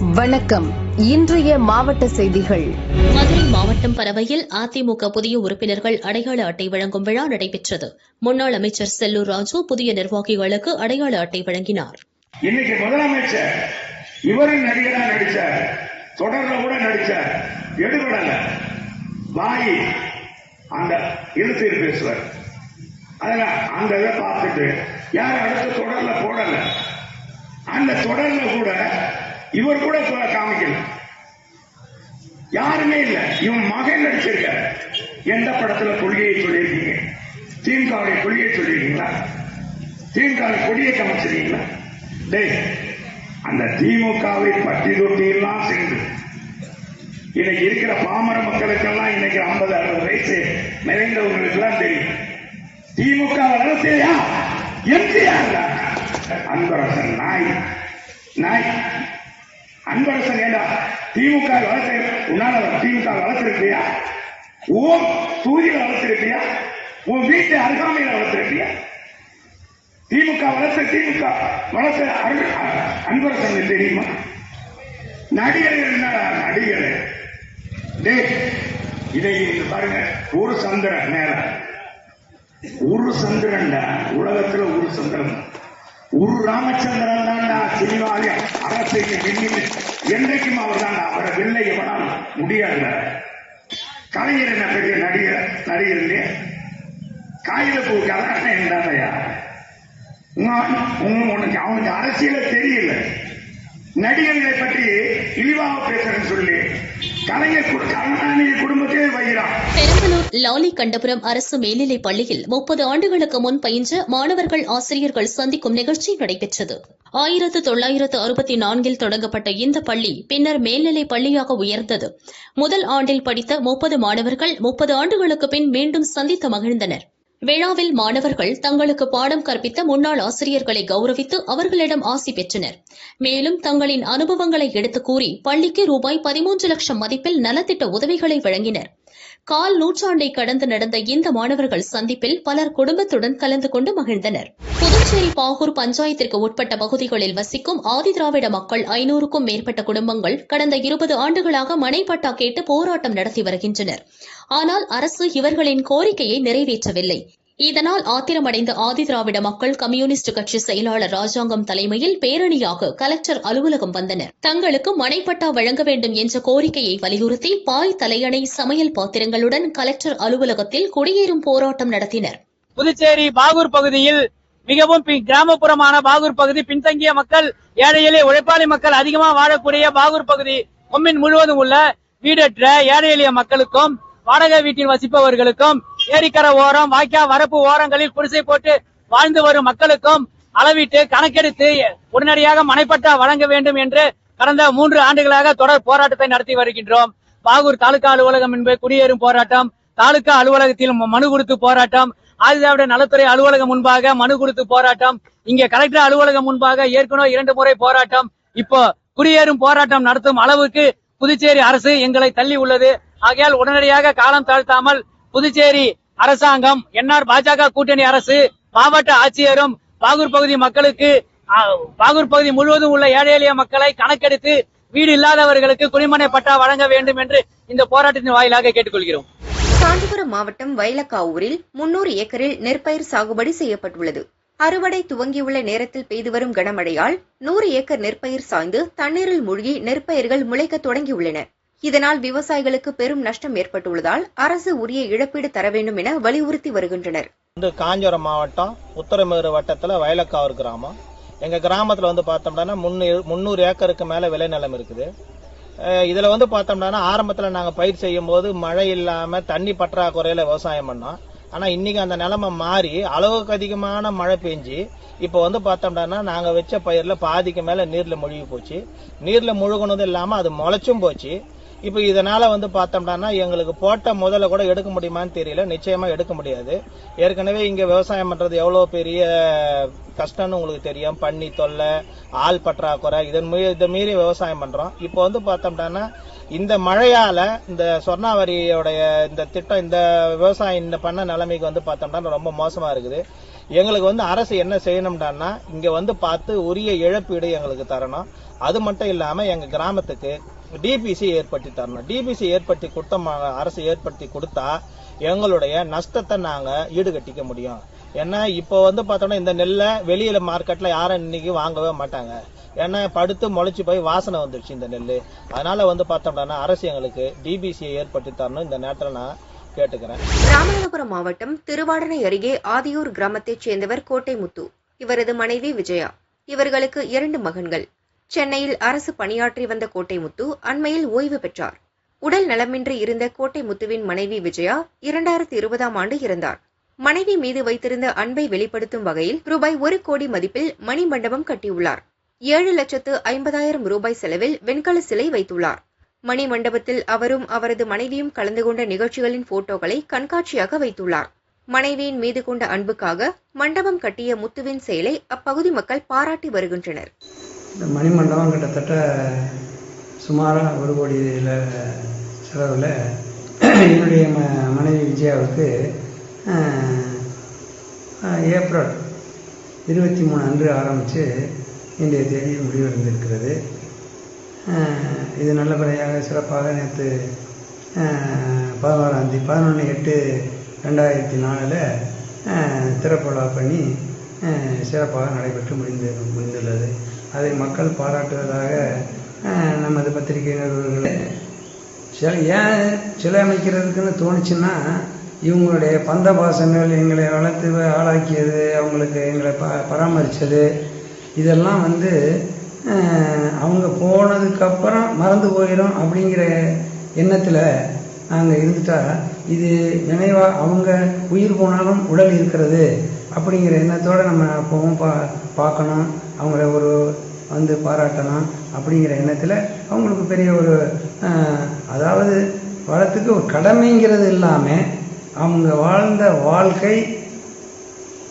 வணக்கம். இன்றைய மாவட்ட செய்திகள். மதுரை மாவட்டம் பரவையில் அதிமுக புதிய உறுப்பினர்கள் அடையாள அட்டை வழங்கும் விழா நடைபெற்றது. முன்னாள் அமைச்சர் செல்லூர் ராஜு புதிய நிர்வாகிகளுக்கு அடையாள அட்டை வழங்கினார். இன்னைக்கு முதலமைச்சர் இவரும் நடிகரா நடிச்சார். தொடர்ல கூட நடிச்சார். எடுபடல வாய் அந்த இழுத்து பேசுவார். அதுல அந்த இதை பார்த்துட்டு யார் அடுத்த தொடர்ல போடல. அந்த தொடர்ல கூட இவர் கூட சொல்ல காமிக்கல. யாருமே இல்ல. இவன் மகன் நடிச்சிருக்க. எந்த படத்துல கொள்கையை சொல்லியிருக்கீங்க? திமுகவுடைய கொள்கையை சொல்லியிருக்கீங்களா? திமுக கொடியை காமிச்சிருக்கீங்களா? டேய் அந்த திமுகவை பட்டி தொட்டி எல்லாம் சேர்ந்து. இன்னைக்கு இருக்கிற பாமர மக்களுக்கெல்லாம் இன்னைக்கு ஐம்பது அறுபது வயசு நிறைந்தவங்களுக்கு எல்லாம் தெரியும். திமுக அரசியா? எம்ஜிஆர் அன்பரசன் நாய். நாய். அன்பரசன் ஏண்டா திமுக வளர்த்து உன்னால திமுக வளர்த்திருப்பியா ஓ சூரிய வளர்த்திருப்பியா உன் வீட்டு அருகாமையில வளர்த்திருப்பியா திமுக வளர்த்த திமுக வளர்த்த அரு- அன்பரசன் தெரியுமா? நடிகர்கள் என்னடா நடிகர்? டே இதை பாருங்க. ஒரு சந்திரன் நேரம் ஒரு சந்திரன்டா. உலகத்துல ஒரு சந்திரன். ஒரு ராமச்சந்திரன் தான் சினிமாவில அரசு விண்ணில் என்றைக்கும் அவர் தான் அவரை வெள்ளை எவனால் முடியாது கலைஞர் என்ன பெரிய நடிகர் நடிகர் இல்லையா காகித பூ கலக்கட்டம் என்னதாயா உனக்கு அவனுக்கு அரசியல தெரியல. நடிகர்களை பற்றி இழிவாக பேசுறேன்னு சொல்லி பெரம்பலூர் லாலி கண்டபுரம் அரசு மேல்நிலைப் பள்ளியில் முப்பது ஆண்டுகளுக்கு முன் பயின்ற மாணவர்கள் ஆசிரியர்கள் சந்திக்கும் நிகழ்ச்சி நடைபெற்றது. ஆயிரத்து தொள்ளாயிரத்து அறுபத்தி நான்கில் தொடங்கப்பட்ட இந்த பள்ளி பின்னர் மேல்நிலைப் பள்ளியாக உயர்ந்தது. முதல் ஆண்டில் படித்த முப்பது மாணவர்கள் முப்பது ஆண்டுகளுக்கு பின் மீண்டும் சந்தித்து மகிழ்ந்தனர். விழாவில் மாணவர்கள் தங்களுக்கு பாடம் கற்பித்த முன்னாள் ஆசிரியர்களை கௌரவித்து அவர்களிடம் ஆசி பெற்றனர். மேலும் தங்களின் அனுபவங்களை எடுத்துக் கூறி பள்ளிக்கு ரூபாய் பதிமூன்று லட்சம் மதிப்பில் நலத்திட்ட உதவிகளை வழங்கினர். கால் நூற்றாண்டை கடந்து நடந்த இந்த மாணவர்கள் சந்திப்பில் பலர் குடும்பத்துடன் கலந்து கொண்டு மகிழ்ந்தனர். புதுச்சேரி பாகூர் பஞ்சாயத்திற்கு உட்பட்ட பகுதிகளில் வசிக்கும் ஆதிதிராவிட மக்கள் ஐநூறுக்கும் மேற்பட்ட குடும்பங்கள் கடந்த இருபது ஆண்டுகளாக மனைப்பட்டா கேட்டு போராட்டம் நடத்தி வருகின்றனர். ஆனால் அரசு இவர்களின் கோரிக்கையை நிறைவேற்றவில்லை. இதனால் ஆத்திரமடைந்த ஆதிதிராவிட மக்கள் கம்யூனிஸ்ட் கட்சி செயலாளர் ராஜாங்கம் தலைமையில் பேரணியாக கலெக்டர் அலுவலகம் வந்தனர். தங்களுக்கு மனைப்பட்டா வழங்க வேண்டும் என்ற கோரிக்கையை வலியுறுத்தி பாய் தலையணை சமையல் பாத்திரங்களுடன் கலெக்டர் அலுவலகத்தில் குடியேறும் போராட்டம் நடத்தினர். புதுச்சேரி பாகூர் பகுதியில் மிகவும் பி- கிராமப்புறமான பாகூர் பகுதி பின்தங்கிய மக்கள் ஏழை எளிய உழைப்பாளி மக்கள் அதிகமாக வாழக்கூடிய பாகூர் பகுதி கொம்மின் முழுவதும் உள்ள வீடற்ற ஏழை எளிய மக்களுக்கும் வாடகை வீட்டில் வசிப்பவர்களுக்கும் ஏரிக்கரை ஓரம் வாய்க்கா வரப்பு ஓரங்களில் குடிசை போட்டு வாழ்ந்து வரும் மக்களுக்கும் அளவிட்டு கணக்கெடுத்து உடனடியாக மனைப்பட்டா வழங்க வேண்டும் என்று கடந்த மூன்று ஆண்டுகளாக தொடர் போராட்டத்தை நடத்தி வருகின்றோம். பாகூர் தாலுகா அலுவலகம் என்பது குடியேறும் போராட்டம் தாலுகா அலுவலகத்தில் மனு கொடுத்து போராட்டம் ஆதிதிராவிட நலத்துறை அலுவலகம் முன்பாக மனு கொடுத்து போராட்டம் இங்கே கலெக்டர் அலுவலகம் முன்பாக ஏற்கனவே இரண்டு முறை போராட்டம் இப்போ குடியேறும் போராட்டம் நடத்தும் அளவுக்கு புதுச்சேரி அரசு எங்களை தள்ளி உள்ளது. ஆகையால் உடனடியாக காலம் தாழ்த்தாமல் புதுச்சேரி அரசாங்கம் என்ஆர் பாஜக கூட்டணி அரசு மாவட்ட ஆட்சியரும் பாகூர் பகுதி மக்களுக்கு பாகூர் பகுதி முழுவதும் உள்ள ஏழை எளிய மக்களை கணக்கெடுத்து வீடு இல்லாதவர்களுக்கு குடிமனை பட்டா வழங்க வேண்டும் என்று இந்த போராட்டத்தின் வாயிலாக கேட்டுக்கொள்கிறோம். காஞ்சிபுரம் மாவட்டம் வயலக்காவூரில் முன்னூறு ஏக்கரில் நெற்பயிர் சாகுபடி செய்யப்பட்டுள்ளது. அறுவடை துவங்கியுள்ள நேரத்தில் பெய்து வரும் கனமழையால் நூறு ஏக்கர் நெற்பயிர் சாய்ந்து தண்ணீரில் மூழ்கி நெற்பயிர்கள் முளைக்க தொடங்கியுள்ளன. இதனால் விவசாயிகளுக்கு பெரும் நஷ்டம் ஏற்பட்டுள்ளதால் அரசு உரிய இழப்பீடு தர வேண்டும் என வலியுறுத்தி வருகின்றனர். வந்து காஞ்சிபுரம் மாவட்டம் உத்தரமேறு வட்டத்துல வயலக்காவூர் கிராமம். எங்க கிராமத்துல வந்து பார்த்தோம்னா முன்னூறு முந்நூறு ஏக்கருக்கு மேல விளைநிலம் இருக்குது. இதில் இதுல வந்து பார்த்தோம்னா ஆரம்பத்துல நாங்க பயிர் செய்யும் போது மழை இல்லாம தண்ணி பற்றாக்குறையில விவசாயம் பண்ணோம். ஆனா இன்னைக்கு அந்த நிலைமை மாறி அளவுக்கு அதிகமான மழை பெஞ்சு இப்போ வந்து பார்த்தோம்னா நாங்க வச்ச பயிர்ல பாதிக்கு மேல நீர்ல முழுகி போச்சு. நீர்ல முழுகினதும் இல்லாம அது முளைச்சும் போச்சு. இப்போ இதனால வந்து பார்த்தோம்னா எங்களுக்கு போட்ட முதல்ல கூட எடுக்க முடியுமான்னு தெரியல. நிச்சயமா எடுக்க முடியாது. ஏற்கனவே இங்க விவசாயம் பண்றது எவ்வளவு பெரிய கஷ்டம்னு உங்களுக்கு தெரியும். பன்னி தொல்லை ஆள் பற்றாக்குறை இதன் மீ இதை மீறி விவசாயம் பண்றோம். இப்போ வந்து பார்த்தோம்னா இந்த மழையால இந்த சொர்ணாவரியோடைய இந்த திட்டம் இந்த விவசாயம் இந்த பண்ண நிலைமைக்கு வந்து பார்த்தோம்னா ரொம்ப மோசமா இருக்குது. எங்களுக்கு வந்து அரசு என்ன செய்யணும்டான்னா இங்க வந்து பார்த்து உரிய இழப்பீடு எங்களுக்கு தரணும். அது மட்டும் இல்லாம எங்க கிராமத்துக்கு டிபிசி ஏற்படுத்தி தரணும் டிபிசி ஏற்படுத்தி கொடுத்த அரசு ஏற்படுத்தி கொடுத்தா எங்களுடைய நஷ்டத்தை நாங்கள் ஈடுகட்டிக்க முடியும். ஏன்னா இப்போ வந்து பார்த்தோம்னா இந்த நெல்லை வெளியில் மார்க்கெட்டில் யாரும் இன்னைக்கு வாங்கவே மாட்டாங்க. ஏன்னா படுத்து முளைச்சி போய் வாசனை வந்துருச்சு இந்த நெல் அதனால வந்து பார்த்தோம்னா அரசு எங்களுக்கு டிபிசியை ஏற்படுத்தி தரணும் இந்த நேரத்தில் நான் கேட்டுக்கிறேன். ராமநாதபுரம் மாவட்டம் திருவாடனை அருகே ஆதியூர் கிராமத்தைச் சேர்ந்தவர் கோட்டை முத்து இவரது மனைவி விஜயா. இவர்களுக்கு இரண்டு மகன்கள். சென்னையில் அரசு பணியாற்றி வந்த கோட்டை முத்து அண்மையில் ஓய்வு பெற்றார். உடல் நலமின்றி இருந்த கோட்டை முத்துவின் மனைவி விஜயா இரண்டாயிரத்தி இருபதாம் ஆண்டு இறந்தார். மனைவி மீது வைத்திருந்த அன்பை வெளிப்படுத்தும் வகையில் ரூபாய் ஒரு கோடி மதிப்பில் மணிமண்டபம் கட்டியுள்ளார். ஏழு லட்சத்து ஐம்பதாயிரம் ரூபாய் செலவில் வெண்கல சிலை வைத்துள்ளார். மணிமண்டபத்தில் அவரும் அவரது மனைவியும் கலந்து கொண்ட நிகழ்ச்சிகளின் போட்டோக்களை கண்காட்சியாக வைத்துள்ளார். மனைவியின் மீது கொண்ட அன்புக்காக மண்டபம் கட்டிய முத்துவின் செயலை அப்பகுதி மக்கள் பாராட்டி வருகின்றனர். இந்த மணிமண்டபம் கிட்டத்தட்ட சுமாராக ஒரு கோடியில் செலவில் என்னுடைய ம மனைவி விஜயாவுக்கு ஏப்ரல் இருபத்தி மூணு அன்று ஆரம்பித்து இன்றைய தேதி முடிவடைந்திருக்கிறது இது நல்லபடியாக சிறப்பாக நேற்று பதினோராம் தேதி பதினொன்று எட்டு ரெண்டாயிரத்தி நாலில் திறப்புலா பண்ணி சிறப்பாக நடைபெற்று முடிந்து முடிந்துள்ளது. அதை மக்கள் பாராட்டுவதாக நமது பத்திரிகை நிறுவனங்கள். சில ஏன் சிலை அமைக்கிறதுக்குன்னு தோணுச்சுன்னா இவங்களுடைய பந்த பாசங்கள் எங்களை வளர்த்து ஆளாக்கியது அவங்களுக்கு எங்களை ப பராமரித்தது இதெல்லாம் வந்து அவங்க போனதுக்கப்புறம் மறந்து போயிடும் அப்படிங்கிற எண்ணத்தில் நாங்கள் இருந்துட்டா இது நினைவாக அவங்க உயிர் போனாலும் உடல் இருக்கிறது அப்படிங்கிற எண்ணத்தோடு நம்ம அப்பவும் பா பார்க்கணும். அவங்கள ஒரு வந்து பாராட்டலாம் அப்படிங்கிற எண்ணத்தில் அவங்களுக்கு பெரிய ஒரு அதாவது வளத்துக்கு ஒரு கடமைங்கிறது இல்லாமல் அவங்க வாழ்ந்த வாழ்க்கை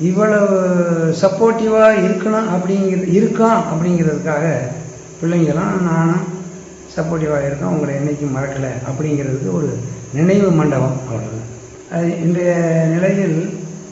இவ்வளவு சப்போர்ட்டிவாக இருக்கணும் அப்படிங்கிற இருக்கான் அப்படிங்கிறதுக்காக பிள்ளைங்களாம் நானும் சப்போர்ட்டிவாக இருக்கோம். உங்களை என்றைக்கும் மறக்கலை அப்படிங்கிறதுக்கு ஒரு நினைவு மண்டபம் அவ்வளோதான் அது இன்றைய நிலையில்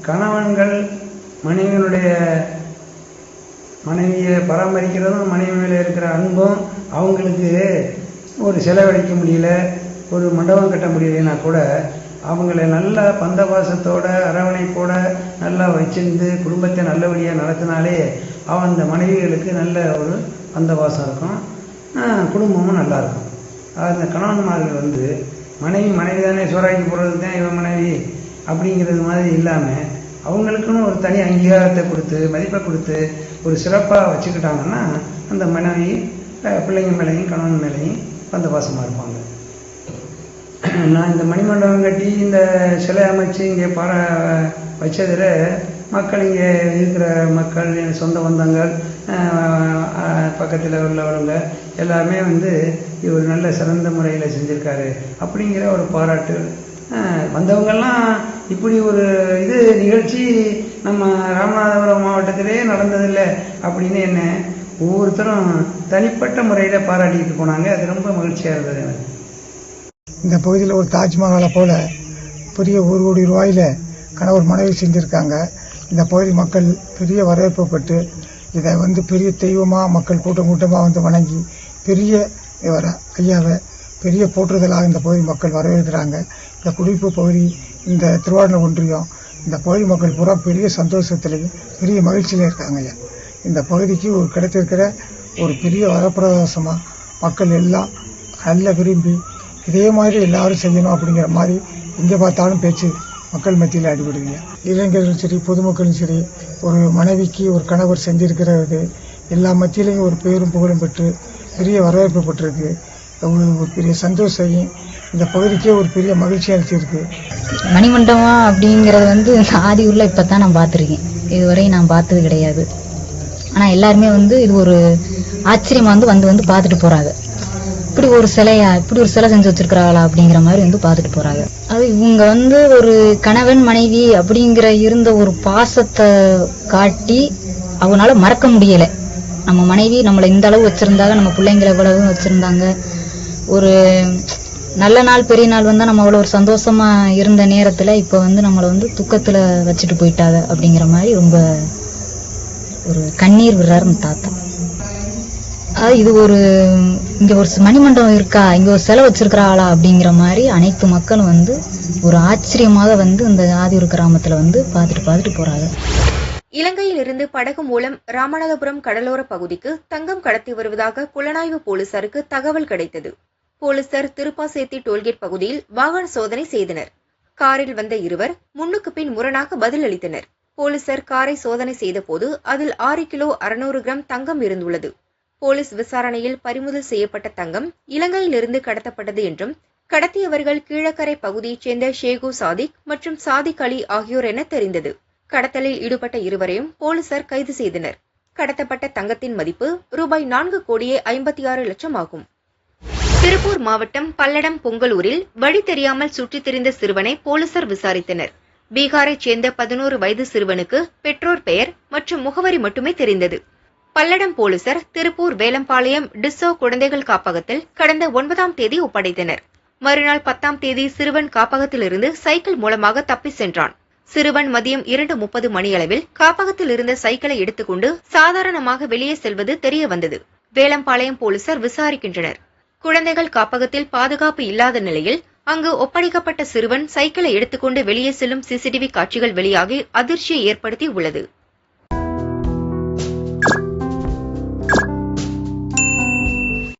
கணவன்கள் மனைவியினுடைய மனைவியை பராமரிக்கிறதும் மனைவி மேலே இருக்கிற அன்பும் அவங்களுக்கு ஒரு செலவழிக்க முடியல ஒரு மண்டபம் கட்ட முடியலைன்னா கூட அவங்கள நல்ல பந்தபாசத்தோட அரவணைப்போட நல்லா வச்சிருந்து குடும்பத்தை நல்லபடியாக நடத்தினாலே அவன் அந்த மனைவிகளுக்கு நல்ல ஒரு பந்தபாசம் இருக்கும். குடும்பமும் நல்லா இருக்கும். அந்த கணவன்மார்கள் வந்து மனைவி மனைவி தானே சோறாக்கி போடுறது தான் இவன் மனைவி அப்படிங்கிறது மாதிரி இல்லாமல் அவங்களுக்குன்னு ஒரு தனி அங்கீகாரத்தை கொடுத்து மதிப்பை கொடுத்து ஒரு சிறப்பாக வச்சுக்கிட்டாங்கன்னா அந்த மனைவி பிள்ளைங்க மேலேயும் கணவன் மேலேயும் பந்தபாசமாக இருப்பாங்க. நான் இந்த மணிமண்டபம் கட்டி இந்த சிலை அமைச்சு இங்கே பார வச்சதில் மக்கள் இங்கே இருக்கிற மக்கள் என் சொந்த பந்தங்கள் பக்கத்தில் உள்ளவங்க எல்லாமே வந்து இவர் நல்ல சிறந்த முறையில் செஞ்சுருக்காரு. அப்படிங்கிற ஒரு பாராட்டு வந்தவங்கெல்லாம் இப்படி ஒரு இது நிகழ்ச்சி நம்ம ராமநாதபுரம் மாவட்டத்திலே நடந்ததில்லை அப்படின்னு என்ன ஒவ்வொருத்தரும் தனிப்பட்ட முறையில் பாராட்டிட்டு போனாங்க. அது ரொம்ப மகிழ்ச்சியாக இருந்தது எனக்கு. இந்த பகுதியில் ஒரு தாஜ்மஹாலை போல் பெரிய ஒரு கோடி ரூபாயில் கணவர் மனைவி செஞ்சுருக்காங்க. இந்த பகுதி மக்கள் பெரிய வரவேற்பு பெற்று இதை வந்து பெரிய தெய்வமாக மக்கள் கூட்டம் கூட்டமாக வந்து வணங்கி பெரிய இவரை ஐயாவை பெரிய போற்றுதலாக இந்த பகுதி மக்கள் வரவேற்கிறாங்க. இந்த குடியிருப்பு பகுதி இந்த திருவாரூர் ஒன்றியம் இந்த பகுதி மக்கள் பூரா பெரிய சந்தோஷத்துலேயும் பெரிய மகிழ்ச்சியில இருக்காங்க ஐயா. இந்த பகுதிக்கு ஒரு கிடைத்திருக்கிற ஒரு பெரிய வரப்பிரகாசமாக மக்கள் எல்லாம் நல்ல விரும்பி இதே மாதிரி எல்லாரும் செய்யணும் அப்படிங்கிற மாதிரி எங்கே பார்த்தாலும் பேச்சு மக்கள் மத்தியில் அடிபடுவீங்க இளைஞர்களும் சரி பொதுமக்களும் சரி ஒரு மனைவிக்கு ஒரு கணவர் செஞ்சிருக்கிறது எல்லா மத்தியிலையும் ஒரு பேரும் புகழும் பெற்று பெரிய வரவேற்பு பெற்றிருக்கு. ஒரு ஒரு பெரிய சந்தோஷம். இந்த பகுதிக்கே ஒரு பெரிய மகிழ்ச்சி அளிச்சிருக்கு. மணிமண்டபம் அப்படிங்கிறது வந்து ஆதி உள்ள இப்போ தான் நான் பார்த்துருக்கேன். இதுவரை நான் பார்த்தது கிடையாது. ஆனால் எல்லாருமே வந்து இது ஒரு ஆச்சரியமா வந்து வந்து வந்து பார்த்துட்டு போகிறாங்க இப்படி ஒரு சிலையா இப்படி ஒரு சிலை செஞ்சு வச்சிருக்கிறாங்களா அப்படிங்கிற மாதிரி வந்து பார்த்துட்டு போறாங்க. அது இவங்க வந்து ஒரு கணவன் மனைவி அப்படிங்கிற இருந்த ஒரு பாசத்தை காட்டி அவனால மறக்க முடியலை. நம்ம மனைவி நம்மளை இந்த அளவு வச்சுருந்தாங்க நம்ம பிள்ளைங்களை எவ்வளவு வச்சிருந்தாங்க ஒரு நல்ல நாள் பெரிய நாள் வந்தா நம்ம அவ்வளவு ஒரு சந்தோஷமா இருந்த நேரத்துல இப்ப வந்து நம்மளை வந்து துக்கத்துல வச்சுட்டு போயிட்டாங்க அப்படிங்கிற மாதிரி ரொம்ப ஒரு கண்ணீர் விடுறாரு அந்த தாத்தா. இது ஒரு இங்க ஒரு மணிமண்டபம் இருக்கா? இங்க ஒரு செலவு வச்சிருக்கிறாளா அப்படிங்கிற மாதிரி அனைத்து மக்களும் வந்து ஒரு ஆச்சரியமாக வந்து இந்த ஆதியூர் கிராமத்துல வந்து பார்த்துட்டு பார்த்துட்டு போறாங்க. இலங்கையில் இருந்து படகு மூலம் ராமநாதபுரம் கடலோர பகுதிக்கு தங்கம் கடத்தி வருவதாக புலனாய்வு போலீசாருக்கு தகவல் கிடைத்தது. போலீசார் திருப்பாசேத்தி டோல்கேட் பகுதியில் வாகன சோதனை செய்தனர். காரில் வந்த இருவர் முன்னுக்கு பின் முரணாக பதிலளித்தனர். போலீசார் காரை சோதனை செய்தபோது அதில் ஆறு கிலோ அறுநூறு கிராம் தங்கம் இருந்துள்ளது. போலீஸ் விசாரணையில் பறிமுதல் செய்யப்பட்ட தங்கம் இலங்கையிலிருந்து கடத்தப்பட்டது என்றும் கடத்தியவர்கள் கீழக்கரை பகுதியைச் சேர்ந்த ஷேகு சாதிக் மற்றும் சாதிக் அலி ஆகியோர் என தெரிந்தது. கடத்தலில் ஈடுபட்ட இருவரையும் போலீசார் கைது செய்தனர். கடத்தப்பட்ட தங்கத்தின் மதிப்பு ரூபாய் நான்கு கோடியே ஐம்பத்தி ஆறு லட்சம் ஆகும். திருப்பூர் மாவட்டம் பல்லடம் பொங்கலூரில் வழி தெரியாமல் சுற்றித் திரிந்த சிறுவனை போலீசார் விசாரித்தனர். பீகாரைச் சேர்ந்த பதினோரு வயது சிறுவனுக்கு பெற்றோர் பெயர் மற்றும் முகவரி மட்டுமே தெரிந்தது. பல்லடம் போலீசார் திருப்பூர் வேலம்பாளையம் டிஸ்ஸோ குழந்தைகள் காப்பகத்தில் கடந்த ஒன்பதாம் தேதி ஒப்படைத்தனர். மறுநாள் பத்தாம் தேதி சிறுவன் காப்பகத்திலிருந்து சைக்கிள் மூலமாக தப்பி சென்றான். சிறுவன் மதியம் இரண்டு முப்பது மணியளவில் காப்பகத்தில் இருந்த சைக்கிளை எடுத்துக்கொண்டு சாதாரணமாக வெளியே செல்வது தெரிய வந்தது. வேலம்பாளையம் போலீசார் விசாரிக்கின்றனர். குழந்தைகள் காப்பகத்தில் பாதுகாப்பு இல்லாத நிலையில் அங்கு ஒப்படைக்கப்பட்ட சிறுவன் சைக்கிளை எடுத்துக்கொண்டு வெளியே செல்லும் சிசிடிவி காட்சிகள் வெளியாகி அதிர்ச்சியை ஏற்படுத்தி உள்ளது.